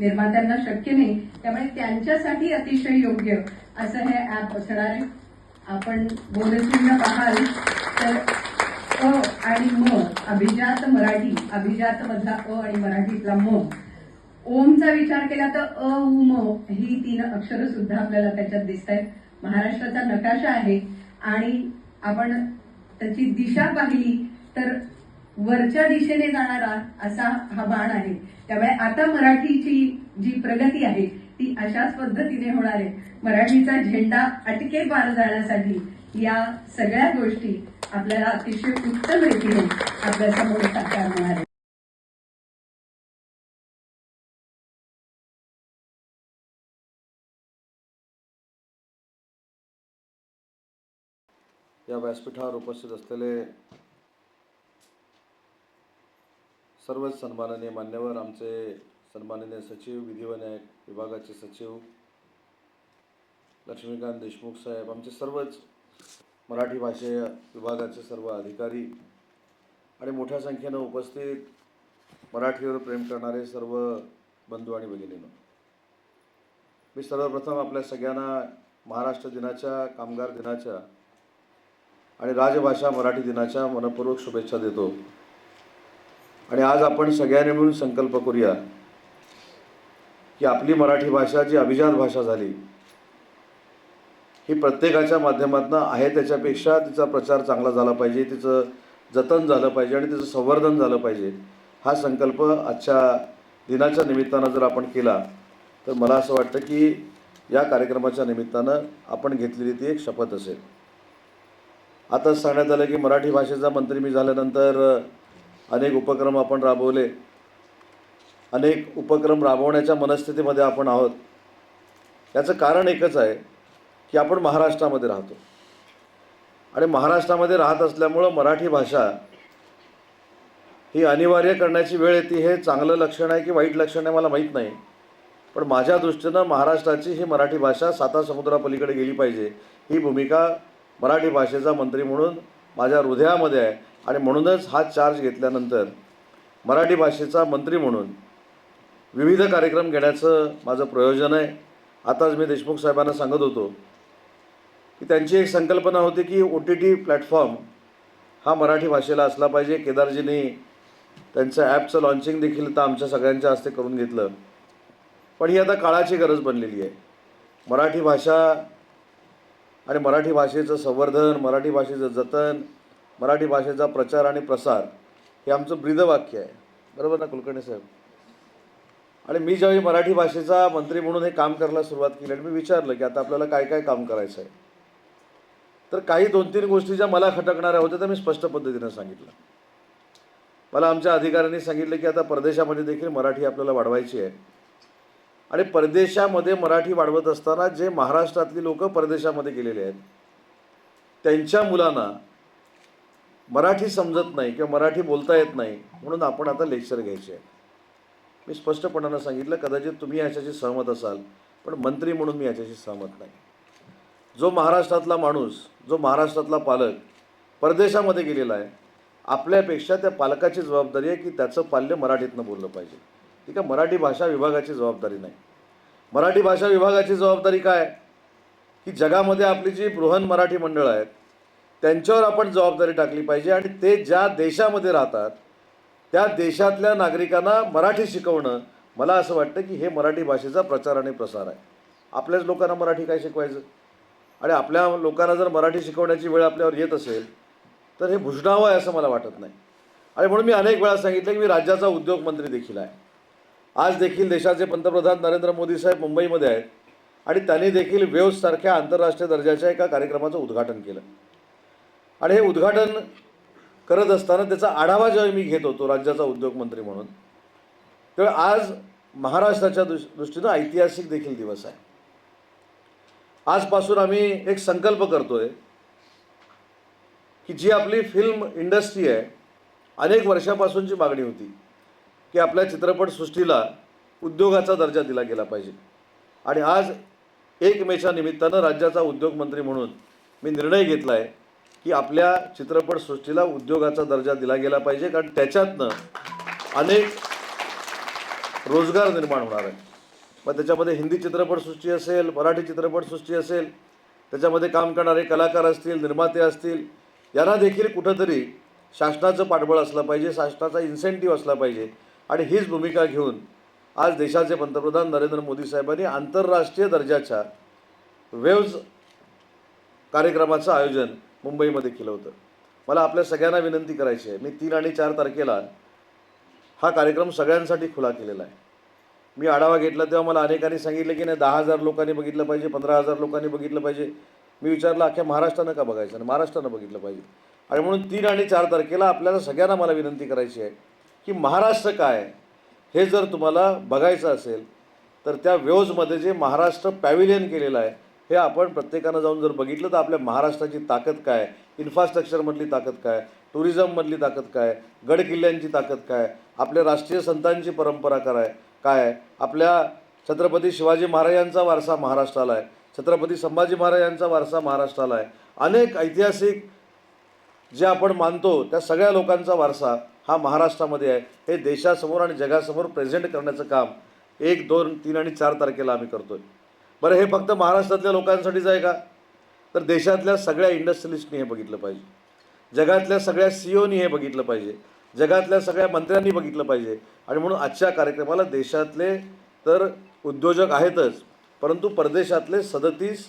निर्मात्यांना शक्य नाही. त्यामुळे त्यांच्यासाठी अतिशय योग्य असं हे ऍप असणार आहे आपण बोधचिन्ह पाहाल तर अ आणि म अभिजात मराठी अभिजात मधला अ आणि मराठीतला म. ओमचा विचार केला तर अ उ म ही तीन अक्षर सुद्धा आपल्याला त्याच्यात दिसत आहेत महाराष्ट्राचा नकाशा आहे आणि आपण त्याची दिशा पाहिली तर वरच्या दिशेने जाणारा असा हा बाण आहे. त्यामुळे आता मराठीची जी प्रगती आहे ती अशाच पद्धतीने होणार आहे. मराठीचा झेंडा अटके पार जाण्यासाठी या सगळ्या गोष्टी आपल्याला अतिशय उत्तम रीतीने आपल्यासमोर साकार होणार या व्यासपीठावर उपस्थित असलेले सर्वच सन्माननीय मान्यवर आमचे सन्माननीय सचिव विधी व न्याय विभागाचे सचिव लक्ष्मीकांत देशमुख साहेब आमचे सर्वच मराठी भाषे विभागाचे सर्व अधिकारी आणि मोठ्या संख्येनं उपस्थित मराठीवर प्रेम करणारे सर्व बंधू आणि भगिनींनो. मी सर्वप्रथम आपल्या सगळ्यांना महाराष्ट्र दिनाच्या कामगार दिनाच्या आणि राजभाषा मराठी दिनाच्या मनपूर्वक शुभेच्छा देतो. आणि आज आपण सगळ्यांनी मिळून संकल्प करूया की आपली मराठी भाषा जी अभिजात भाषा झाली ही प्रत्येकाच्या माध्यमातून आहे त्याच्यापेक्षा तिचा प्रचार चांगला झाला पाहिजे तिचं जतन झालं पाहिजे आणि तिचं संवर्धन झालं पाहिजे हा संकल्प आजच्या दिनाच्या निमित्तानं जर आपण केला तर मला असं वाटतं की या कार्यक्रमाच्या निमित्तानं आपण घेतलेली ती एक शपथ असेल. आताच सांगण्यात आलं की मराठी भाषेचा मंत्री मी झाल्यानंतर अनेक उपक्रम आपण राबवले. अनेक उपक्रम राबवण्याच्या मनस्थितीमध्ये आपण आहोत. याचं कारण एकच आहे की आपण महाराष्ट्रामध्ये राहतो. आणि महाराष्ट्रामध्ये राहत असल्यामुळं मराठी भाषा ही अनिवार्य करण्याची वेळ येते हे चांगलं लक्षण आहे की वाईट लक्षण आहे मला माहीत नाही. पण माझ्या दृष्टीनं महाराष्ट्राची ही मराठी भाषा साता समुद्रापलीकडे गेली पाहिजे. ही भूमिका मराठी भाषेचा मंत्री म्हणून माझ्या हृदयामध्ये आहे. आणि म्हणूनच हा चार्ज घेतल्यानंतर मराठी भाषेचा मंत्री म्हणून विविध कार्यक्रम घेण्याचं माझं प्रयोजन आहे. आताच मी देशमुख साहेबांना सांगत होतो की त्यांची एक संकल्पना होती की ओ टी टी प्लॅटफॉर्म हा मराठी भाषेला असला पाहिजे. केदारजींनी त्यांचं ॲपचं लॉन्चिंग देखील तर आमच्या सगळ्यांच्या हस्ते करून घेतलं. पण ही आता काळाची गरज बनलेली आहे. मराठी भाषा आणि मराठी भाषेचं संवर्धन मराठी भाषेचं जतन मराठी भाषेचा प्रचार आणि प्रसार हे आमचं ब्रीदवाक्य आहे. बरोबर ना कुलकर्णी साहेब? आणि मी ज्यावेळी मराठी भाषेचा मंत्री म्हणून हे काम करायला सुरुवात केली आणि मी विचारलं की आता आपल्याला काय काय काम करायचं आहे? तर काही दोन तीन गोष्टी ज्या मला खटकणाऱ्या होत्या त्या मी स्पष्ट पद्धतीनं सांगितलं. मला आमच्या अधिकाऱ्यांनी सांगितलं की आता परदेशामध्ये देखील मराठी आपल्याला वाढवायची आहे. आणि परदेशामध्ये मराठी वाढवत असताना जे महाराष्ट्रातली लोक परदेशामध्ये गेलेले आहेत त्यांच्या मुलांना मराठी समजत नाही किंवा मराठी बोलता येत नाही म्हणून आपण आता लेक्चर घ्यायचे आहे मी स्पष्टपणानं सांगितलं कदाचित तुम्ही याच्याशी सहमत असाल पण मंत्री म्हणून मी याच्याशी सहमत नाही. जो महाराष्ट्रातला माणूस जो महाराष्ट्रातला पालक परदेशामध्ये गेलेला आहे आपल्यापेक्षा त्या पालकाची जबाबदारी आहे की त्याचं पाल्य मराठीतनं बोललं पाहिजे. ठीक आहे मराठी भाषा विभागाची जबाबदारी नाही. मराठी भाषा विभागाची जबाबदारी काय? की जगामध्ये आपली जी बृहन मराठी मंडळं आहेत त्यांच्यावर आपण जबाबदारी टाकली पाहिजे आणि ते ज्या देशामध्ये राहतात त्या देशातल्या नागरिकांना मराठी शिकवणं मला असं वाटतं की हे मराठी भाषेचा प्रचार आणि प्रसार आहे. आपल्याच लोकांना मराठी काय शिकवायचं? आणि आपल्या लोकांना जर मराठी शिकवण्याची वेळ आपल्यावर येत असेल तर हे भुजणावं आहे असं मला वाटत नाही. आणि म्हणून मी अनेक वेळा सांगितलं की मी राज्याचा उद्योगमंत्री देखील आहे. आज देखील देशाचे पंतप्रधान नरेंद्र मोदी साहेब मुंबईमध्ये आहेत आणि त्यांनी देखील वेव्हसारख्या आंतरराष्ट्रीय दर्जाच्या एका कार्यक्रमाचं उद्घाटन केलं. आणि हे उद्घाटन करत असताना त्याचा आढावा जेव्हा मी घेत होतो राज्याचा उद्योगमंत्री म्हणून तर आज महाराष्ट्राच्या दृ दृष्टीनं ऐतिहासिक देखील दिवस आहे. आजपासून आम्ही एक संकल्प करतोय की जी आपली फिल्म इंडस्ट्री आहे अनेक वर्षापासूनची मागणी होती की आपल्या चित्रपटसृष्टीला उद्योगाचा दर्जा दिला गेला पाहिजे. आणि आज एक मेच्या निमित्तानं राज्याचा उद्योगमंत्री म्हणून मी निर्णय घेतला आहे की आपल्या चित्रपटसृष्टीला उद्योगाचा दर्जा दिला गेला पाहिजे कारण त्याच्यातनं अनेक रोजगार निर्माण होणार आहे. मग त्याच्यामध्ये हिंदी चित्रपटसृष्टी असेल मराठी चित्रपटसृष्टी असेल त्याच्यामध्ये काम करणारे कलाकार असतील निर्माते असतील यांना देखील कुठंतरी शासनाचं पाठबळ असलं पाहिजे शासनाचा इन्सेंटिव्ह असला पाहिजे. आणि हीच भूमिका घेऊन आज देशाचे पंतप्रधान नरेंद्र मोदी साहेबांनी आंतरराष्ट्रीय दर्जाच्या वेव्ज कार्यक्रमाचं आयोजन मुंबईमध्ये केलं होतं. मला आपल्या सगळ्यांना विनंती करायची आहे. मी तीन आणि चार तारखेला हा कार्यक्रम सगळ्यांसाठी खुला केलेला आहे. मी आढावा घेतला तेव्हा मला अनेकांनी सांगितलं की नाही दहा हजार लोकांनी बघितलं पाहिजे पंधरा हजार लोकांनी बघितलं पाहिजे. मी विचारलं अख्ख्या महाराष्ट्रानं का बघायचं? आणि महाराष्ट्रानं बघितलं पाहिजे. आणि म्हणून तीन आणि चार तारखेला आपल्याला सगळ्यांना मला विनंती करायची आहे की महाराष्ट्र काय आहे हे जर तुम्हाला बघायचं असेल तर त्या वेव्जमध्ये जे महाराष्ट्र पॅव्हिलियन केलेलं आहे हे आपण प्रत्येकानं जाऊन जर बघितलं तर आपल्या महाराष्ट्राची ताकद काय? इन्फ्रास्ट्रक्चरमधली ताकद काय? टुरिझममधली ताकद काय? गडकिल्ल्यांची ताकद काय? आपल्या राष्ट्रीय संतांची परंपरा काय काय? आपल्या छत्रपती शिवाजी महाराजांचा वारसा महाराष्ट्राला आहे छत्रपती संभाजी महाराजांचा वारसा महाराष्ट्राला आहे अनेक ऐतिहासिक जे आपण मानतो त्या सगळ्या लोकांचा वारसा हा महाराष्ट्रामध्ये आहे. हे देशासमोर आणि जगासमोर प्रेझेंट करण्याचं काम एक दोन तीन आणि चार तारखेला आम्ही करतो आहे बरं हे फक्त महाराष्ट्रातल्या लोकांसाठीच आहे का? तर देशातल्या सगळ्या इंडस्ट्रियलिस्टनी हे बघितलं पाहिजे. जगातल्या सगळ्या सीओनी हे बघितलं पाहिजे. जगातल्या सगळ्या मंत्र्यांनी बघितलं पाहिजे. आणि म्हणून आजच्या कार्यक्रमाला देशातले तर उद्योजक आहेतच परंतु परदेशातले सदतीस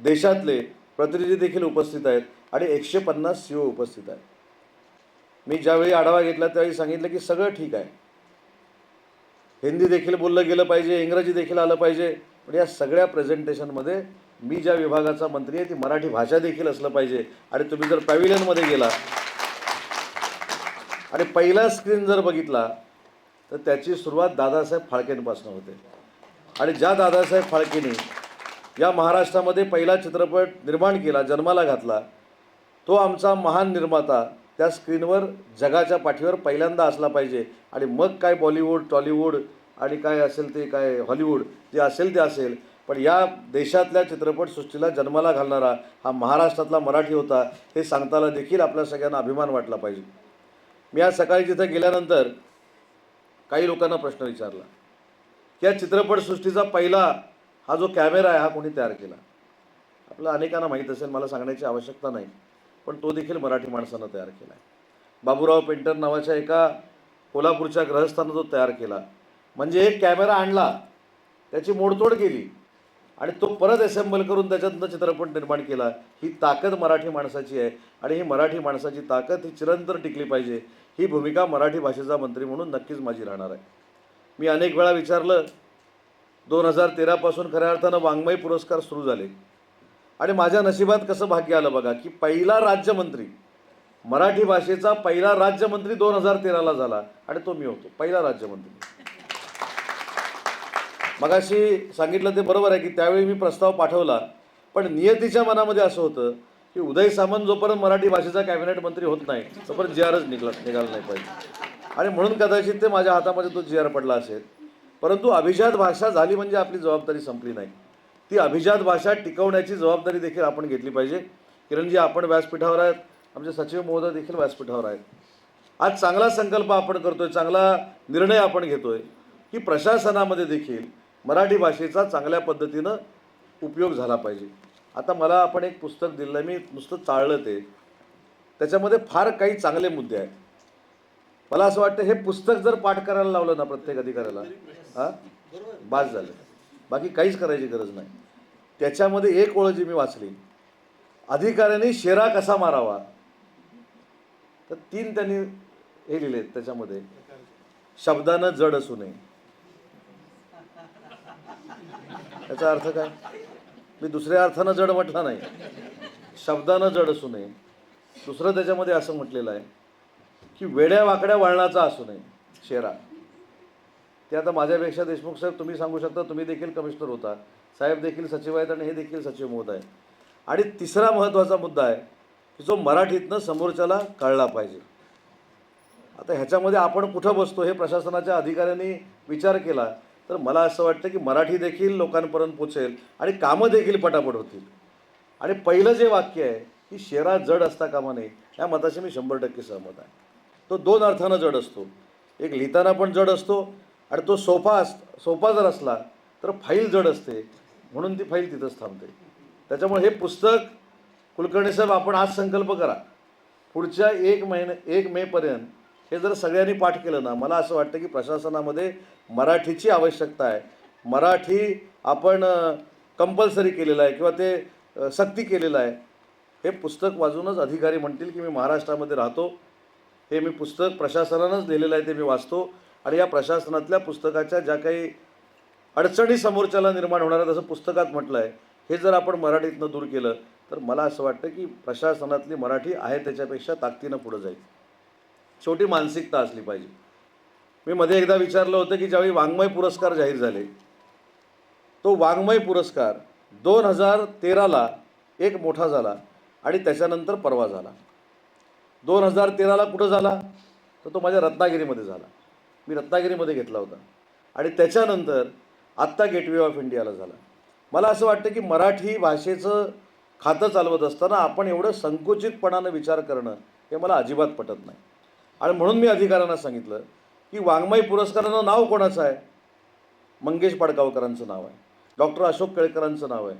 देशातले प्रतिनिधी देखील उपस्थित आहेत आणि एकशे पन्नास सी उपस्थित आहेत. मी ज्यावेळी आढावा घेतला त्यावेळी सांगितलं की सगळं ठीक आहे. हिंदी देखील बोललं गेलं पाहिजे इंग्रजी देखील आलं पाहिजे. पण या सगळ्या प्रेझेंटेशनमध्ये मी ज्या विभागाचा मंत्री आहे ती मराठी भाषा देखील असलं पाहिजे. आणि तुम्ही जर पॅव्हिलियनमध्ये गेला आणि पहिला स्क्रीन जर बघितला तर त्याची सुरुवात दादासाहेब फाळकेंपासून होते. आणि ज्या दादासाहेब फाळकेने या महाराष्ट्रामध्ये पहिला चित्रपट निर्माण केला जन्माला घातला तो आमचा महान निर्माता त्या स्क्रीनवर जगाच्या पाठीवर पहिल्यांदा असला पाहिजे. आणि मग काय बॉलिवूड टॉलिवूड आणि काय असेल ते काय हॉलिवूड जे असेल ते असेल. पण या देशातल्या चित्रपटसृष्टीला जन्माला घालणारा हा महाराष्ट्रातला मराठी होता हे सांगताना देखील आपल्या सगळ्यांना अभिमान वाटला पाहिजे. मी आज सकाळी तिथं गेल्यानंतर काही लोकांना प्रश्न विचारला की या चित्रपटसृष्टीचा पहिला हा जो कॅमेरा आहे हा कोणी तयार केला? आपल्या अनेकांना माहीत असेल मला सांगण्याची आवश्यकता नाही पण तो देखील मराठी माणसानं तयार केला आहे बाबूराव पेंटर नावाच्या एका कोल्हापूरच्या ग्रहस्थानं तो तयार केला. म्हणजे एक कॅमेरा आणला त्याची मोडतोड केली आणि तो परत असेंबल करून त्याच्यातनं चित्रपट निर्माण केला. ही ताकद मराठी माणसाची आहे आणि ही मराठी माणसाची ताकद ही चिरंतर टिकली पाहिजे. ही भूमिका मराठी भाषेचा मंत्री म्हणून नक्कीच माझी राहणार आहे. मी अनेक वेळा विचारलं दोन हजार तेरापासून खऱ्या अर्थानं वाङ्मय पुरस्कार सुरू झाले. आणि माझ्या नशिबात कसं भाग्य आलं बघा की पहिला राज्यमंत्री मराठी भाषेचा पहिला राज्यमंत्री दोन हजार तेराला झाला आणि तो मी होतो. पहिला राज्यमंत्री. मगाशी सांगितलं ते बरोबर आहे की त्यावेळी मी प्रस्ताव पाठवला पण नियतीच्या मनामध्ये असं होतं की उदय सामंत जोपर्यंत मराठी भाषेचा कॅबिनेट मंत्री होत नाही तोपर्यंत जी आरच निघला निघाला नाही पाहिजे. आणि म्हणून कदाचित ते माझ्या हातामध्ये तो जी आर पडला असेल. परंतु अभिजात भाषा झाली म्हणजे आपली जबाबदारी संपली नाही. ती अभिजात भाषा टिकवण्याची जबाबदारी देखील आपण घेतली पाहिजे. किरणजी आपण व्यासपीठावर आहेत. आमचे सचिव महोदय देखील व्यासपीठावर आहेत. आज चांगला संकल्प आपण करतोय चांगला निर्णय आपण घेतोय की प्रशासनामध्ये देखील मराठी भाषेचा चांगल्या पद्धतीनं उपयोग झाला पाहिजे. आता मला आपण एक पुस्तक दिलं मी नुसतं चाळलं ते. त्याच्यामध्ये फार काही चांगले मुद्दे आहेत. मला असं वाटतं हे पुस्तक जर पाठ करायला लावलं ना प्रत्येक अधिकाऱ्याला हां बाद झालं. बाकी काहीच करायची गरज नाही. त्याच्यामध्ये एक ओळ जी मी वाचली. अधिकाऱ्यांनी शेरा कसा मारावा? तर तीन त्यांनी हे लिहिले त्याच्यामध्ये. शब्दानं जड असू नये. याचा अर्थ काय? मी दुसऱ्या अर्थानं जड म्हटला नाही. शब्दानं जड असू नये. दुसरं त्याच्यामध्ये असं म्हटलेलं आहे की वेड्या वाकड्या वळणाचा असू नये शेरा. ते आता माझ्यापेक्षा देशमुख साहेब तुम्ही सांगू शकता तुम्ही देखील कमिशनर होता. साहेब देखील सचिव आहेत आणि हे देखील सचिव महोदय आहे आणि तिसरा महत्त्वाचा मुद्दा आहे की जो मराठीतनं समोरच्याला कळला पाहिजे. आता ह्याच्यामध्ये आपण कुठं बसतो हे प्रशासनाच्या अधिकाऱ्यांनी विचार केला. तर मला असं वाटतं की मराठी देखील लोकांपर्यंत पोचेल आणि कामं देखील पटापट होतील. आणि पहिलं जे वाक्य आहे की शेरा जड असता कामा नये या मताशी मी शंभर टक्के सहमत आहे. तो दोन अर्थानं जड असतो. एक लिहिताना पण जड असतो आणि तो सोफा अस सोफा जर असला तर फाईल जड असते. म्हणून ती फाईल तिथंच थांबते. त्याच्यामुळे हे पुस्तक कुलकर्णी साहेब आपण आज संकल्प करा. पुढच्या एक महिने एक मेपर्यंत हे जर सगळ्यांनी पाठ केलं ना मला असं वाटतं की प्रशासनामध्ये मराठीची आवश्यकता आहे. मराठी आपण कंपल्सरी केलेलं आहे किंवा ते सक्ती केलेलं आहे. हे पुस्तक वाचूनच अधिकारी म्हणतील की मी महाराष्ट्रामध्ये राहतो. हे मी पुस्तक प्रशासनानंच लिहिलेलं आहे ते मी वाचतो. आणि या प्रशासनातल्या पुस्तकाच्या ज्या काही अडचणी समोरच्याला निर्माण होणार आहेत असं पुस्तकात म्हटलं आहे हे जर आपण मराठीतनं दूर केलं तर मला असं वाटतं की प्रशासनातली मराठी आहे त्याच्यापेक्षा ताकदीनं पुढं जाईल. शेवटी मानसिकता असली पाहिजे. मी मध्ये एकदा विचारलं होतं की ज्यावेळी वाङ्मय पुरस्कार जाहीर झाले तो वाङ्मय पुरस्कार दोन हजार तेराला एक मोठा झाला आणि त्याच्यानंतर परवा झाला. दोन हजार तेराला कुठं झाला? तर तो माझ्या रत्नागिरीमध्ये झाला. मी रत्नागिरीमध्ये घेतला होता. आणि त्याच्यानंतर आत्ता गेटवे ऑफ इंडियाला झाला. मला असं वाटतं की मराठी भाषेचं खातं चालवत असताना आपण एवढं संकुचितपणानं विचार करणं हे मला अजिबात पटत नाही. आणि म्हणून मी अधिकाऱ्यांना सांगितलं की वाङ्मय पुरस्कारानं नाव कोणाचं आहे? मंगेश पाडगावकरांचं नाव आहे. डॉक्टर अशोक केळकरांचं नाव आहे.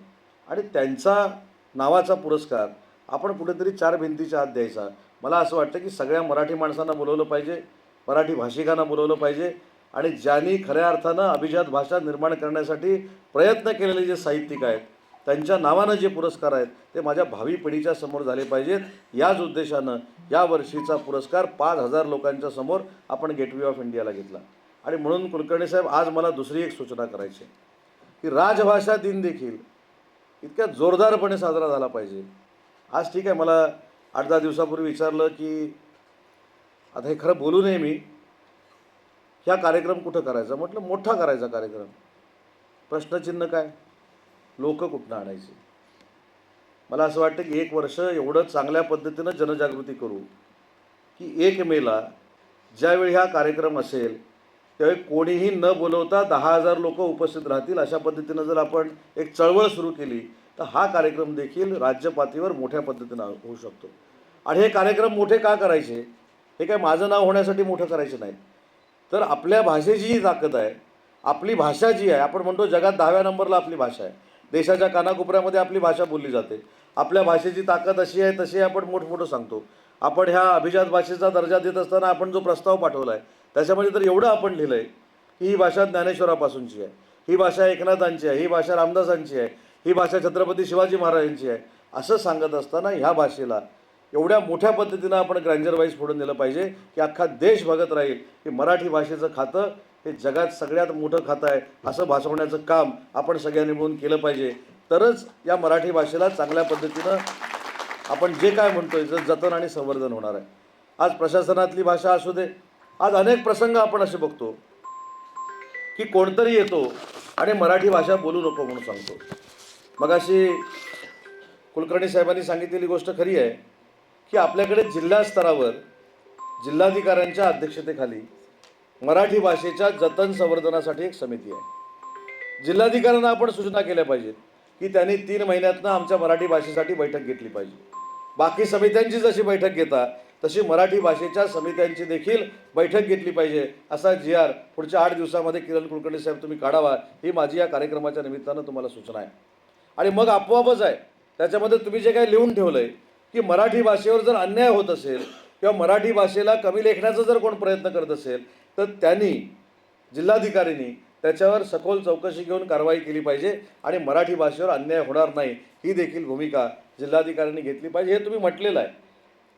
आणि त्यांचा नावाचा पुरस्कार आपण कुठेतरी चार भिंतीच्या आत द्यायचा. मला असं वाटतं की सगळ्या मराठी माणसांना बोलवलं पाहिजे मराठी भाषिकांना बोलवलं पाहिजे आणि ज्यांनी खऱ्या अर्थानं अभिजात भाषा निर्माण करण्यासाठी प्रयत्न केलेले जे साहित्यिक आहेत त्यांच्या नावानं जे पुरस्कार आहेत ते माझ्या भावी पिढीच्या समोर झाले पाहिजेत. याच उद्देशानं या वर्षीचा पुरस्कार पाच हजार लोकांच्या समोर आपण गेटवे ऑफ इंडियाला घेतला. आणि म्हणून कुलकर्णी साहेब आज मला दुसरी एक सूचना करायची आहे की राजभाषा दिन देखील इतक्या जोरदारपणे साजरा झाला पाहिजे. आज ठीक आहे मला आठ दहा दिवसापूर्वी विचारलं की आता हे खरं बोलू नये मी. ह्या कार्यक्रम कुठं करायचा? म्हटलं मोठा करायचा कार्यक्रम. प्रश्नचिन्ह काय? लोक कुठनं आणायचे? मला असं वाटतं की एक वर्ष एवढं चांगल्या पद्धतीनं जनजागृती करू की एक मेला ज्यावेळी हा कार्यक्रम असेल त्यावेळी कोणीही न बोलवता दहा हजार लोक उपस्थित राहतील. अशा पद्धतीनं जर आपण एक चळवळ सुरू केली तर हा कार्यक्रम देखील राज्य पातळीवर मोठ्या पद्धतीनं होऊ शकतो. आणि हे कार्यक्रम मोठे का करायचे? हे काय माझं नाव होण्यासाठी मोठं करायचं नाही. तर आपल्या भाषेची जी ताकद आहे. आपली भाषा जी आहे आपण म्हणतो जगात दहाव्या नंबरला आपली भाषा आहे. देशाच्या कानाकोपऱ्यामध्ये आपली भाषा बोलली जाते. आपल्या भाषेची ताकद अशी आहे तशी आपण मोठमोठं सांगतो. आपण ह्या अभिजात भाषेचा दर्जा देत असताना आपण जो प्रस्ताव पाठवला आहे त्याच्यामध्ये तर एवढं आपण लिहिलं आहे की ही भाषा ज्ञानेश्वरापासूनची आहे. ही भाषा एकनाथांची आहे ही भाषा रामदासांची आहे ही भाषा छत्रपती शिवाजी महाराजांची आहे असं सांगत असताना ह्या भाषेला एवढ्या मोठ्या पद्धतीनं आपण ग्रँजरवाईज फोडून दिलं पाहिजे की अख्खा देश बघत राहील की मराठी भाषेचं खातं हे जगात सगळ्यात मोठं खातं आहे. असं भासवण्याचं काम आपण सगळ्यांनी मिळून केलं पाहिजे. तरच या मराठी भाषेला चांगल्या पद्धतीनं आपण जे काय म्हणतोय जर जतन आणि संवर्धन होणार आहे. आज प्रशासनातली भाषा असू दे आज अनेक प्रसंग आपण असे बघतो की कोणतरी येतो आणि मराठी भाषा बोलू नको म्हणून सांगतो. मग अशी कुलकर्णी साहेबांनी सांगितलेली गोष्ट खरी आहे की आपल्याकडे जिल्हा स्तरावर जिल्हाधिकाऱ्यांच्या अध्यक्षतेखाली मराठी भाषेच्या जतन संवर्धनासाठी एक समिती आहे. जिल्हाधिकाऱ्यांना आपण सूचना केल्या पाहिजेत की त्यांनी तीन महिन्यातनं आमच्या मराठी भाषेसाठी बैठक घेतली पाहिजे. बाकी समित्यांची जशी बैठक घेता तशी मराठी भाषेच्या समित्यांची देखील बैठक घेतली पाहिजे असा जी आर पुढच्या आठ दिवसामध्ये किरण कुलकर्णी साहेब तुम्ही काढावा ही माझी या कार्यक्रमाच्या निमित्तानं तुम्हाला सूचना आहे. आणि मग आपोआपच आहे त्याच्यामध्ये तुम्ही जे काही लिहून ठेवलं आहे की मराठी भाषेवर जर अन्याय होत असेल किंवा मराठी भाषेला कमी लेखण्याचा जर कोण प्रयत्न करत असेल तर त्यांनी जिल्हाधिकाऱ्यांनी त्याच्यावर सखोल चौकशी घेऊन कारवाई केली पाहिजे आणि मराठी भाषेवर अन्याय होणार नाही ही देखील भूमिका जिल्हाधिकाऱ्यांनी घेतली पाहिजे. हे तुम्ही म्हटलेलं आहे.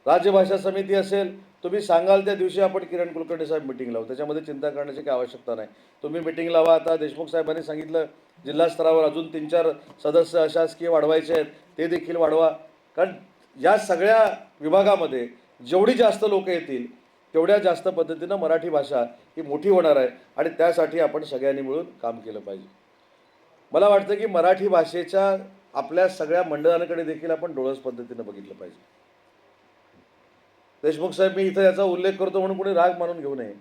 राज्यभाषा समिती असेल तुम्ही सांगाल त्या दिवशी आपण किरण कुलकर्णी साहेब मिटिंग लावू. त्याच्यामध्ये चिंता करण्याची काही आवश्यकता नाही. तुम्ही मिटिंग लावा. आता देशमुख साहेबांनी सांगितलं जिल्हा स्तरावर अजून तीन चार सदस्य अशासकीय वाढवायचे आहेत ते देखील वाढवा. कारण या सगळ्या विभागामध्ये जेवढी जास्त लोक येतील तेवढ्या जास्त पद्धतीनं मराठी भाषा ही मोठी होणार आहे आणि त्यासाठी आपण सगळ्यांनी मिळून काम केलं पाहिजे. मला वाटतं की मराठी भाषेच्या आपल्या सगळ्या मंडळांकडे देखील आपण डोळस पद्धतीनं बघितलं पाहिजे. देशमुख साहेब मी इथं याचा उल्लेख करतो म्हणून कोणी राग मानून घेऊ नये.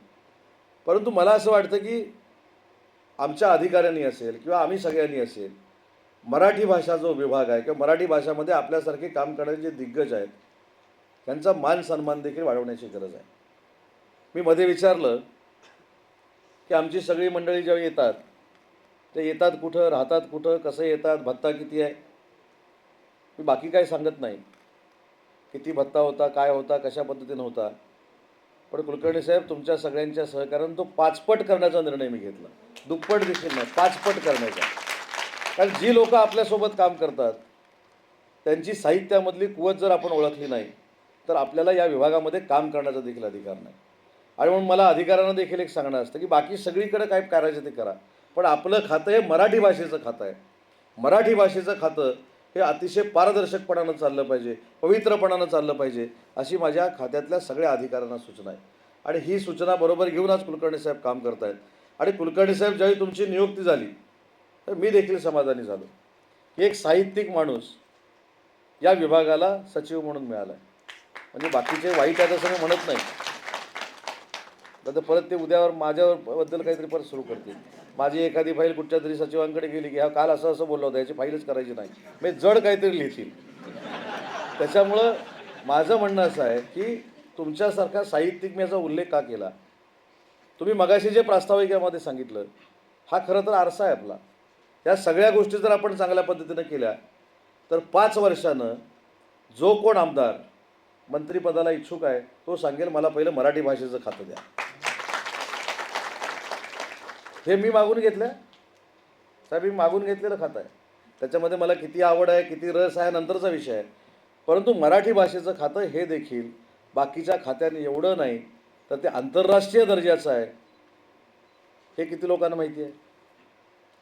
परंतु मला असं वाटतं की आमच्या अधिकाऱ्यांनी असेल किंवा आम्ही सगळ्यांनी असेल मराठी भाषा जो विभाग आहे किंवा मराठी भाषामध्ये आपल्यासारखे काम करणारे जे दिग्गज आहेत त्यांचा मान सन्मान देखील वाढवण्याची गरज आहे. मी मध्ये विचारलं की आमची सगळी मंडळी जेव्हा येतात ते येतात कुठं राहतात कुठं कसं येतात भत्ता किती आहे? मी बाकी काय सांगत नाही. किती भत्ता होता काय होता कशा पद्धतीनं होता. पण कुलकर्णी साहेब तुमच्या सगळ्यांच्या सहकार्यानं तो पाचपट करण्याचा निर्णय मी घेतला. दुप्पट देखील नाही पाचपट करण्याचा. कारण जी लोकं आपल्यासोबत काम करतात त्यांची साहित्यामधली कुवत जर आपण ओळखली नाही तर आपल्याला या विभागामध्ये काम करण्याचा देखील अधिकार नाही. आणि म्हणून मला अधिकाऱ्यांना देखील एक सांगणं असतं की बाकी सगळीकडे काय करायचं ते करा. पण आपलं खातं हे मराठी भाषेचं खातं आहे. मराठी भाषेचं खातं हे अतिशय पारदर्शकपणानं चाललं पाहिजे पवित्रपणानं चाललं पाहिजे अशी माझ्या खात्यातल्या सगळ्या अधिकाऱ्यांना सूचना आहे. आणि ही सूचना बरोबर घेऊन आज कुलकर्णी साहेब काम करत आहेत आणि कुलकर्णी साहेब ज्यावेळी तुमची नियुक्ती झाली तर मी देखील समाधानी झालो. की एक साहित्यिक माणूस या विभागाला सचिव म्हणून मिळाला आहे म्हणजे बाकीचे वाईट आहेत असं मी म्हणत नाही. नंतर परत ते उद्यावर माझ्यावर बद्दल काहीतरी परत सुरू करतील. माझी एखादी फाईल कुठच्या तरी सचिवांकडे गेली की हा काल असं असं बोललं होतं याची फाईलच करायची नाही. मी जड काहीतरी लिहितील. त्याच्यामुळं माझं म्हणणं असं आहे की तुमच्यासारखा साहित्यिक मी याचा उल्लेख का केला? तुम्ही मगाशी जे प्रास्ताविकामध्ये सांगितलं हा खरं तर आरसा आहे आपला. या सगळ्या गोष्टी जर आपण चांगल्या पद्धतीनं केल्या तर पाच वर्षानं जो कोण आमदार मंत्रिपदाला इच्छुक आहे तो सांगेल मला पहिलं मराठी भाषेचं खातं द्या. हे मी मागून घेतलं. साहेब मी मागून घेतलेलं खातं आहे. त्याच्यामध्ये मला किती आवड आहे किती रस आहे नंतरचा विषय आहे. परंतु मराठी भाषेचं खातं हे देखील बाकीच्या खात्याने एवढं नाही तर ते आंतरराष्ट्रीय दर्जाचं आहे. हे किती लोकांना माहिती आहे?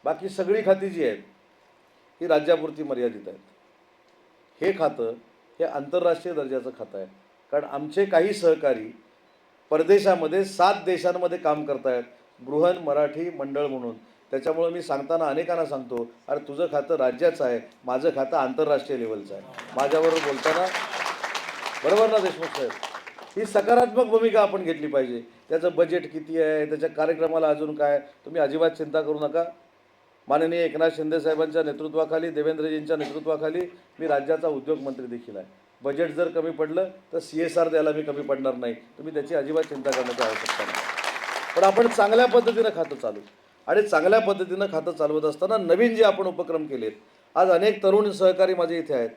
बाकी सगळी खाती जी आहेत ही राज्यापुरती मर्यादित आहेत. हे खातं हे आंतरराष्ट्रीय दर्जाचं खातं आहे. कारण आमचे काही सहकारी परदेशामध्ये सात देशांमध्ये काम करतायत. बृहन मराठी मंडळ म्हणून. त्याच्यामुळं मी सांगताना अनेकांना सांगतो अरे तुझं खातं राज्याचं आहे माझं खातं आंतरराष्ट्रीय लेवलचं आहे. माझ्याबरोबर बोलताना बरोबर ना देशमुख साहेब? ही सकारात्मक भूमिका आपण घेतली पाहिजे. त्याचं बजेट किती आहे त्याच्या कार्यक्रमाला अजून काय तुम्ही अजिबात चिंता करू नका. माननीय एकनाथ शिंदे साहेबांच्या नेतृत्वाखाली देवेंद्रजींच्या नेतृत्वाखाली मी राज्याचा उद्योगमंत्री देखील आहे. बजेट जर कमी पडलं तर सी एस आर द्यायला मी कमी पडणार नाही. तुम्ही त्याची अजिबात चिंता करण्याची आवश्यकता नाही. पण आपण चांगल्या पद्धतीनं खातं चालू. आणि चांगल्या पद्धतीनं खातं चालवत असताना नवीन जे आपण उपक्रम केलेत आज अनेक तरुण सहकारी माझे इथे आहेत.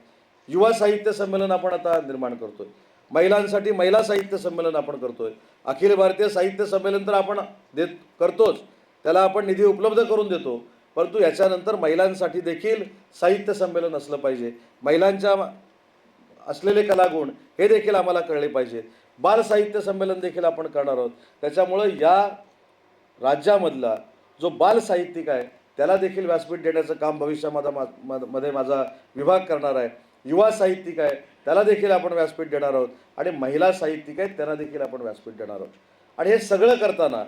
युवा साहित्य संमेलन आपण आता निर्माण करतोय. महिलांसाठी महिला साहित्य संमेलन आपण करतोय. अखिल भारतीय साहित्य संमेलन तर आपण देत करतोच. त्याला आपण निधी उपलब्ध करून देतो. परंतु याच्यानंतर महिलांसाठी देखील साहित्य संमेलन असलं पाहिजे. महिलांच्या असलेले कलागुण हे देखील आम्हाला कळले पाहिजे. बाल साहित्य संमेलन देखील आपण करणार आहोत. त्याच्यामुळं या राज्यामधला जो बाल साहित्यिक आहे त्याला देखील व्यासपीठ देण्याचं काम भविष्यामध्ये मा- मा- मध्ये माझा विभाग करणार आहे. युवा साहित्यिक आहे त्याला देखील आपण व्यासपीठ देणार आहोत. आणि महिला साहित्यिक आहेत त्यांना देखील आपण व्यासपीठ देणार आहोत. आणि हे सगळं करताना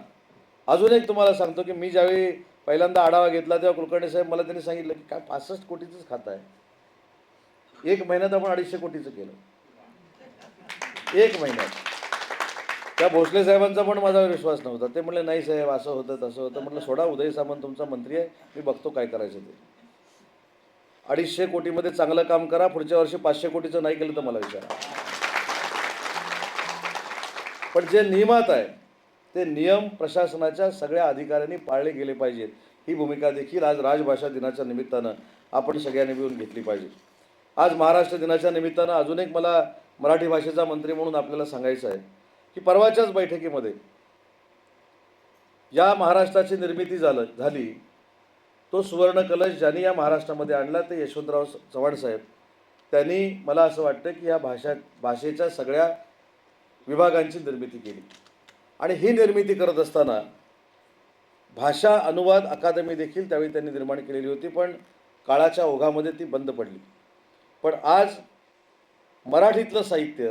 अजून एक तुम्हाला सांगतो की मी ज्यावेळी पहिल्यांदा आढावा घेतला तेव्हा कुलकर्णी साहेब मला त्यांनी सांगितलं की काय पासष्ट कोटीचंच खातं आहे. एक महिन्यात आपण अडीचशे कोटीचं केलं. एक महिन्यात. त्या भोसले साहेबांचा पण माझा विश्वास नव्हता. ते म्हणले नाही साहेब असं होतं तसं होतं. म्हटलं सोडा उदय सामंत तुमचा मंत्री आहे. मी बघतो काय करायचं ते. अडीचशे कोटीमध्ये चांगलं काम करा. पुढच्या वर्षी पाचशे कोटीचं नाही केलं तर मला विचारा. पण जे नियमात आहे ते नियम प्रशासनाच्या सगळ्या अधिकाऱ्यांनी पाळले गेले पाहिजेत. ही भूमिका देखील आज राजभाषा दिनाच्या निमित्तानं आपण सगळ्यांनी मिळून घेतली पाहिजे. आज महाराष्ट्र दिनाच्या निमित्तानं अजून एक मला मराठी भाषेचा मंत्री म्हणून आपल्याला सांगायचं आहे की परवाच्याच बैठकीमध्ये या महाराष्ट्राची निर्मिती झालं झाली तो सुवर्ण कलश ज्यांनी या महाराष्ट्रामध्ये आणला ते यशवंतराव चव्हाण साहेब. त्यांनी मला असं वाटतं की या भाषा भाषेच्या सगळ्या विभागांची निर्मिती केली. आणि ही निर्मिती करत असताना भाषा अनुवाद अकादमी देखील त्यावेळी त्यांनी निर्माण केलेली होती पण काळाच्या ओघामध्ये ती बंद पडली. पण आज मराठीतलं साहित्य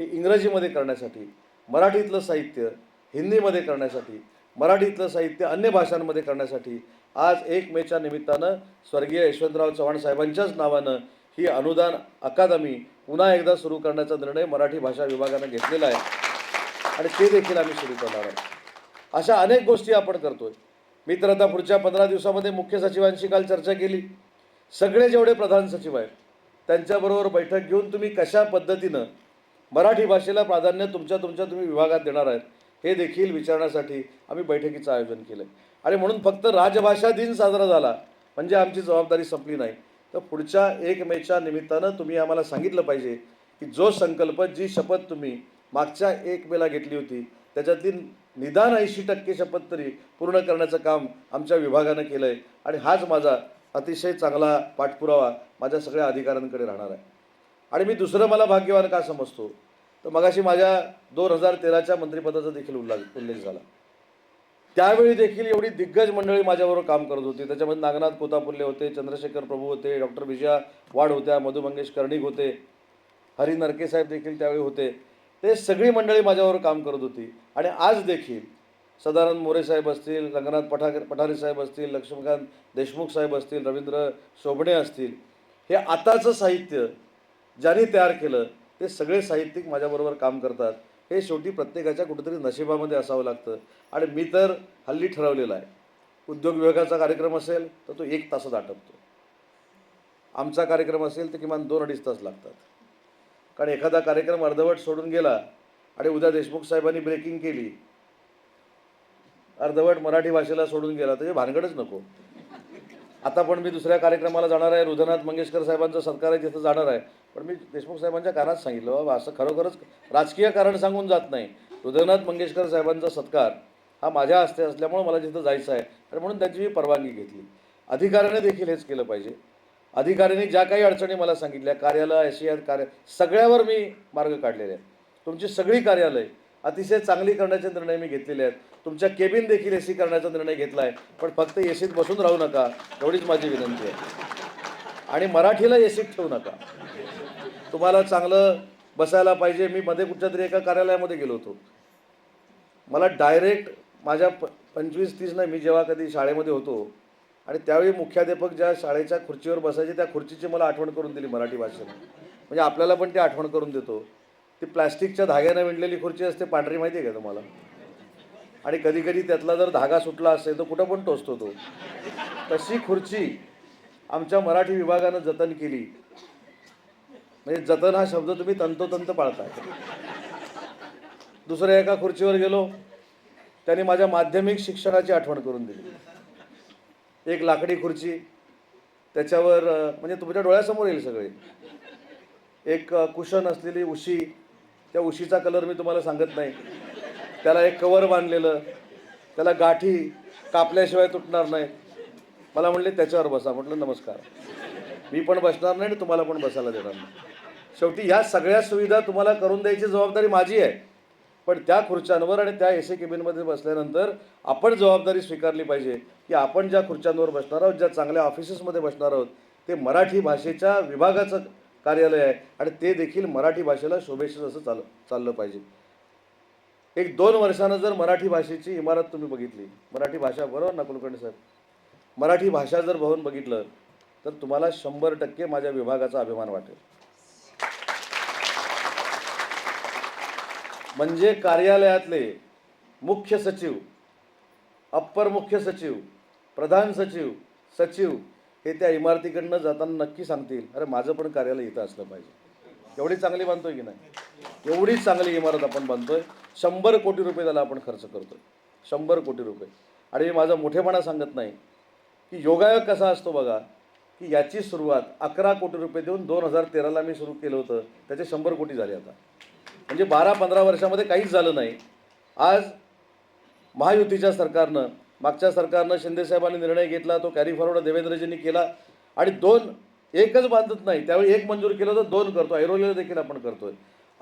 हे इंग्रजीमध्ये करण्यासाठी मराठीतलं साहित्य हिंदीमध्ये करण्यासाठी मराठीतलं साहित्य अन्य भाषांमध्ये करण्यासाठी आज एक मेच्या निमित्तानं स्वर्गीय यशवंतराव चव्हाण साहेबांच्याच नावानं ही अनुदान अकादमी पुन्हा एकदा सुरू करण्याचा निर्णय मराठी भाषा विभागानं घेतलेला आहे. आणि ते देखील आम्ही सुरू करणार आहोत. अशा अनेक गोष्टी आपण करतोय. मी तर आता पुढच्या पंधरा दिवसामध्ये मुख्य सचिवांशी काल चर्चा केली. सगळे जेवढे प्रधान सचिव आहेत त्यांच्याबरोबर बैठक घेऊन तुम्ही कशा पद्धतीनं मराठी भाषेला प्राधान्य तुमच्या तुमच्या तुम्ही विभागात देणार आहेत हे देखील विचारण्यासाठी आम्ही बैठकीचं आयोजन केलं आहे आणि म्हणून फक्त राजभाषा दिन साजरा झाला म्हणजे आमची जबाबदारी संपली नाही. तर पुढच्या एक मेच्या निमित्तानं तुम्ही आम्हाला सांगितलं पाहिजे की जो संकल्प जी शपथ तुम्ही मागच्या एक मेला घेतली होती त्याच्यातली निदान ऐंशी टक्के शपथ तरी पूर्ण करण्याचं काम आमच्या विभागानं केलं आहे आणि हाच माझा अतिशय चांगला पाठपुरावा माझ्या सगळ्या अधिकाऱ्यांकडे राहणार आहे. आणि मी दुसरं मला भाग्यवान का समजतो? तर मगाशी माझ्या दोन हजार तेराच्या मंत्रिपदाचा देखील उल्लेख उल्लेख झाला. त्यावेळी देखील एवढी दिग्गज मंडळी माझ्याबरोबर काम करत होती. त्याच्यामध्ये नागनाथ कोतापुल्ले होते चंद्रशेखर प्रभू होते डॉक्टर विजया वाड होत्या मधु मंगेश कर्णिक होते हरी नरके साहेब देखील त्यावेळी होते. ते सगळी मंडळी माझ्यावर काम करत होती. आणि आज देखील सदानंद मोरे साहेब असतील रंगनाथ पठाकर पठारे साहेब असतील लक्ष्मीकांत देशमुख साहेब असतील रवींद्र शोभणे असतील हे आताचं साहित्य ज्यांनी तयार केलं ते सगळे साहित्यिक माझ्याबरोबर काम करतात. हे शेवटी प्रत्येकाच्या कुठेतरी नशिबामध्ये असावं लागतं. आणि मी तर हल्ली ठरवलेलं आहे. उद्योग विभागाचा कार्यक्रम असेल तर तो एक तासात आटपतो. आमचा कार्यक्रम असेल तर किमान दोन अडीच तास लागतात. कारण एखादा कार्यक्रम अर्धवट सोडून गेला आणि उद्या देशमुख साहेबांनी ब्रेकिंग केली अर्धवट मराठी भाषेला सोडून गेला तर भानगडच नको. आता पण मी दुसऱ्या कार्यक्रमाला जाणार आहे रुधनाथ मंगेशकर साहेबांचा सत्कार आहे तिथं जाणार आहे. पण मी देशमुख साहेबांच्या कानात सांगितलं बाबा असं खरोखरच राजकीय कारण सांगून जात नाही. रुद्रनाथ मंगेशकर साहेबांचा सत्कार हा माझ्या हस्ते असल्यामुळं मला जिथं जायचं आहे तर म्हणून त्यांची मी परवानगी घेतली. अधिकाऱ्याने देखील हेच केलं पाहिजे. अधिकाऱ्यांनी ज्या काही अडचणी मला सांगितल्या कार्यालय एशियात कार्य सगळ्यावर मी मार्ग काढलेले आहेत. तुमची सगळी कार्यालय अतिशय चांगली करण्याचे निर्णय मी घेतलेले आहेत. तुमच्या केबिन देखील ए सी करण्याचा निर्णय घेतला आहे पण फक्त ए सीत बसून राहू नका. एवढीच माझी विनंती आहे. आणि मराठीला ए सीत ठेवू नका. तुम्हाला चांगलं बसायला पाहिजे. मी मध्ये कुठच्या तरी एका कार्यालयामध्ये गेलो होतो. मला डायरेक्ट माझ्या प पंचवीस तीस नाही मी जेव्हा कधी शाळेमध्ये होतो आणि त्यावेळी मुख्याध्यापक ज्या शाळेच्या खुर्चीवर बसायचे त्या खुर्चीची मला आठवण करून दिली मराठी भाषेने म्हणजे आपल्याला पण ती आठवण करून देतो. ती प्लॅस्टिकच्या धाग्यानं विणलेली खुर्ची असते पांढरी माहिती आहे का तुम्हाला? आणि कधी कधी त्यातला जर धागा सुटला असेल तर कुठं पण टोचतो तो. तशी खुर्ची आमच्या मराठी विभागानं जतन केली. म्हणजे जतन हा शब्द तुम्ही तंतोतंत पाळताय. दुसऱ्या एका खुर्चीवर गेलो त्यांनी माझ्या माध्यमिक शिक्षणाची आठवण करून दिली. एक लाकडी खुर्ची त्याच्यावर म्हणजे तुमच्या डोळ्यासमोर येईल सगळे. एक कुशन असलेली उशी त्या उशीचा कलर मी तुम्हाला सांगत नाही. त्याला एक कवर बांधलेलं त्याला गाठी कापल्याशिवाय तुटणार नाही. मला म्हणले त्याच्यावर बसा. म्हटलं नमस्कार. मी पण बसणार नाही आणि तुम्हाला पण बसायला देणार नाही. शेवटी ह्या सगळ्या सुविधा तुम्हाला करून द्यायची जबाबदारी माझी आहे. पण त्या खुर्च्यांवर आणि त्या एसी केबिनमध्ये बसल्यानंतर आपण जबाबदारी स्वीकारली पाहिजे की आपण ज्या खुर्च्यांवर बसणार आहोत ज्या चांगल्या ऑफिसेसमध्ये बसणार आहोत ते मराठी भाषेच्या विभागाचं कार्यालय आहे. आणि ते देखील मराठी भाषेला शोभेशीर असं चाल चाललं पाहिजे. एक दोन वर्षानं जर मराठी भाषेची इमारत तुम्ही बघितली मराठी भाषा बरोबर ना कुलकर्णी साहेब? मराठी भाषा जर भवन बघितलं तर तुम्हाला शंभर टक्के माझ्या विभागाचा अभिमान वाटेल. म्हणजे कार्यालयातले मुख्य सचिव अप्पर मुख्य सचिव प्रधान सचिव सचिव हे त्या इमारतीकडनं जाताना नक्की सांगतील अरे माझं पण कार्यालय इथं असलं पाहिजे. एवढी चांगली बांधतोय की नाही? एवढी चांगली इमारत आपण बांधतोय. शंभर कोटी रुपये त्याला आपण खर्च करतोय. शंभर कोटी रुपये. आणि मी माझा मोठेपणा सांगत नाही की योगायोग कसा असतो बघा की याची सुरुवात अकरा कोटी रुपये देऊन दोन हजार तेराला मी सुरू केलं होतं. त्याचे शंभर कोटी झाले आता. म्हणजे बारा पंधरा वर्षामध्ये काहीच झालं नाही. आज महायुतीच्या सरकारनं मागच्या सरकारनं शिंदेसाहेबांनी निर्णय घेतला तो कॅरी फॉरवर्ड देवेंद्रजींनी केला. आणि दोन एकच बांधत नाही. त्यावेळी एक मंजूर केलं तर दोन करतो. ऐरोलीला देखील आपण करतोय.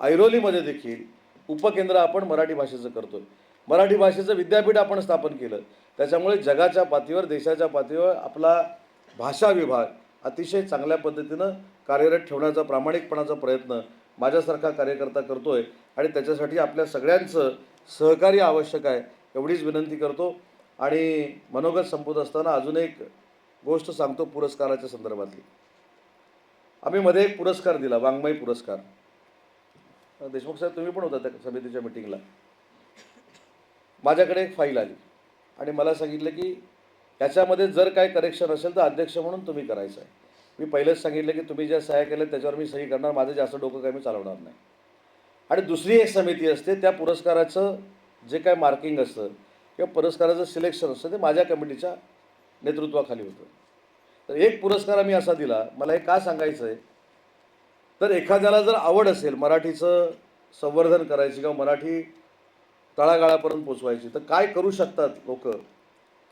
ऐरोलीमध्ये देखील उपकेंद्र आपण मराठी भाषेचं करतोय. मराठी भाषेचं विद्यापीठ आपण स्थापन केलं. त्याच्यामुळे जगाच्या पातळीवर देशाच्या पातळीवर आपला भाषा विभाग अतिशय चांगल्या पद्धतीनं कार्यरत ठेवण्याचा प्रामाणिकपणाचा प्रयत्न माझ्यासारखा कार्यकर्ता करतोय. आणि त्याच्यासाठी आपल्या सगळ्यांचं सहकार्य आवश्यक आहे एवढीच विनंती करतो. आणि मनोगत संपत असताना अजून एक गोष्ट सांगतो पुरस्काराच्या संदर्भातली. आम्ही मध्ये एक पुरस्कार दिला वाङ्मय पुरस्कार. देशमुख साहेब तुम्ही पण होता त्या समितीच्या मिटिंगला. माझ्याकडे एक फाईल आली आणि मला सांगितलं की याच्यामध्ये जर काय करेक्शन असेल तर अध्यक्ष म्हणून तुम्ही करायचं आहे. मी पहिलेच सांगितलं की तुम्ही ज्या सहाय्य केलं त्याच्यावर मी सही करणार माझं जास्त डोकं काही मी चालवणार नाही. आणि दुसरी एक समिती असते त्या पुरस्काराचं जे काय मार्किंग असतं किंवा पुरस्काराचं सिलेक्शन असतं ते माझ्या कमिटीच्या नेतृत्वाखाली होतं. तर एक पुरस्कार आम्ही असा दिला मला हे का सांगायचं आहे तर एखाद्याला जर आवड असेल मराठीचं संवर्धन करायची किंवा मराठी तळागाळापर्यंत पोचवायची तर काय करू शकतात लोक?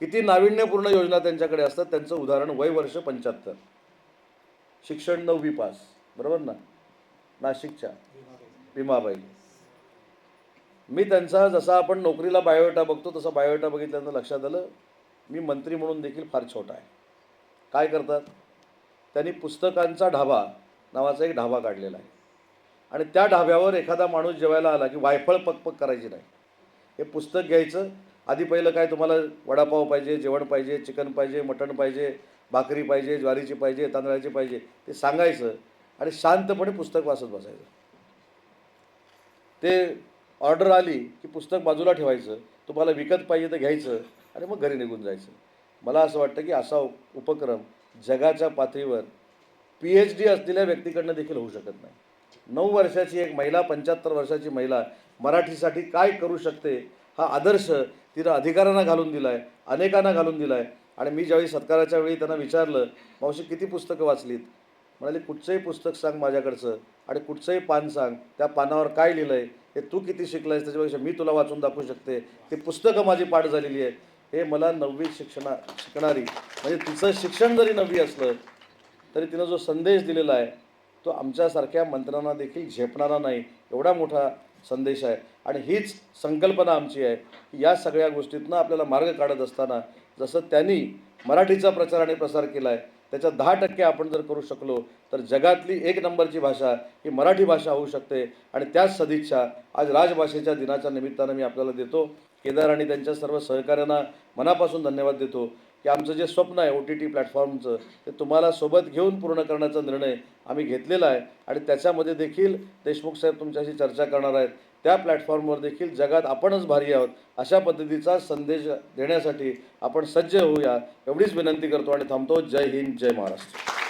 किती नाविन्यपूर्ण योजना त्यांच्याकडे असतात त्यांचं उदाहरण वय वर्ष पंच्याहत्तर. शिक्षण नववी पास बरोबर ना? नाशिकच्या. भीमाबाई. मी त्यांचा जसा आपण नोकरीला बायोडेटा बघतो तसा बायोडेटा बघितल्यानंतर लक्षात आलं मी मंत्री म्हणून देखील फार छोटा आहे. काय करतात? त्यांनी पुस्तकांचा ढाबा नावाचा एक ढाबा काढलेला आहे. आणि त्या ढाब्यावर एखादा माणूस जेवायला आला की वायफळ पकपक करायची नाही. हे पुस्तक घ्यायचं. आधी पहिलं काय तुम्हाला वडापाव पाहिजे जेवण पाहिजे चिकन पाहिजे मटण पाहिजे भाकरी पाहिजे ज्वारीची पाहिजे तांदळाची पाहिजे ते सांगायचं आणि शांतपणे पुस्तक वाचत बसायचं. ते ऑर्डर आली की पुस्तक बाजूला ठेवायचं तुम्हाला विकत पाहिजे तर घ्यायचं आणि मग घरी निघून जायचं. मला असं वाटतं की असा उपक्रम जगाच्या पातळीवर पी एच डी असलेल्या व्यक्तीकडनं देखील होऊ शकत नाही. नऊ वर्षाची एक महिला पंच्याहत्तर वर्षाची महिला मराठीसाठी काय करू शकते हा आदर्श तिनं अधिकाऱ्यांना घालून दिला आहे अनेकांना घालून दिला आहे आणि मी ज्यावेळी सत्काराच्या वेळी त्यांना विचारलं मावशी किती पुस्तकं वाचलीत? म्हणाले कुठचंही पुस्तक सांग माझ्याकडचं आणि कुठचंही पान सांग त्या पानावर काय लिहिलं आहे हे तू किती शिकलं आहेस त्याच्यापेक्षा मी तुला वाचून दाखवू शकते. ती पुस्तकं माझी पाठ झालेली आहे. हे मला नववी शिक्षणा शिकणारी म्हणजे तिचं शिक्षण जरी नववी असलं तरी तिनं जो संदेश दिलेला आहे तो आमच्यासारख्या मंत्र्यांना देखील झेपणारा नाही एवढा मोठा संदेश आहे. आणि हीच संकल्पना आमची आहे की या सगळ्या गोष्टीतनं आपल्याला मार्ग काढत असताना जसं त्यांनी मराठीचा प्रचार आणि प्रसार केला आहे त्याच्या दहा टक्के आपण जर करू शकलो तर जगातली एक नंबरची भाषा ही मराठी भाषा होऊ शकते. आणि त्याच सदिच्छा आज राजभाषेच्या दिनाच्या निमित्तानं मी आपल्याला देतो. केदार आणि त्यांच्या सर्व सहकाऱ्यांना मनापासून धन्यवाद देतो. की आमचं जे स्वप्न आहे ओ टी टी प्लॅटफॉर्मचं ते तुम्हाला सोबत घेऊन पूर्ण करण्याचा निर्णय आम्ही घेतलेला आहे. आणि त्याच्यामध्ये देखील देशमुख साहेब तुमच्याशी चर्चा करणार आहेत. त्या प्लॅटफॉर्मवर देखील जगात आपणच भारी आहोत अशा पद्धतीचा संदेश देण्यासाठी आपण सज्ज होऊया. एवढीच विनंती करतो आणि थांबतो. जय हिंद जय महाराष्ट्र.